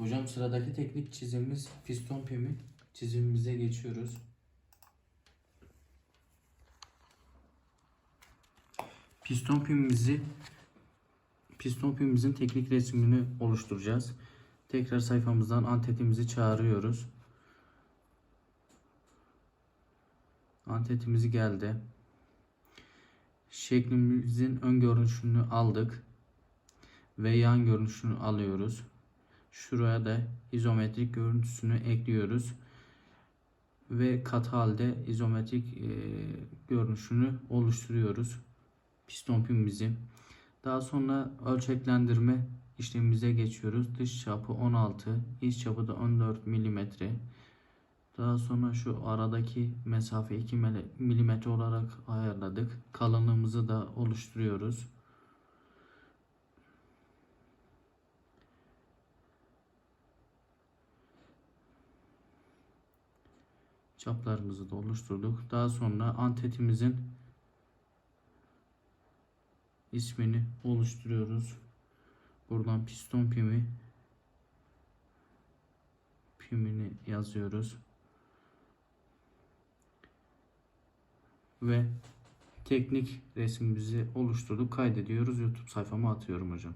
Hocam sıradaki teknik çizimimiz piston pimi. Çizimimize geçiyoruz. Piston pimimizi piston pimimizin teknik resmini oluşturacağız. Tekrar sayfamızdan antetimizi çağırıyoruz. Antetimizi geldi. Şeklimizin ön görünüşünü aldık ve yan görünüşünü alıyoruz. Şuraya da izometrik görüntüsünü ekliyoruz ve kat halde izometrik e, görünüşünü oluşturuyoruz piston pimimizi. Daha sonra ölçeklendirme işlemimize geçiyoruz. Dış çapı 16, iç çapı da 14 milimetre. Daha sonra şu aradaki mesafe 2 milimetre olarak ayarladık. Kalınlığımızı da oluşturuyoruz. Çaplarımızı da oluşturduk. Daha sonra antetimizin ismini oluşturuyoruz. Buradan piston pimi pimini yazıyoruz. Ve teknik resmimizi oluşturduk. Kaydediyoruz. YouTube sayfama atıyorum hocam.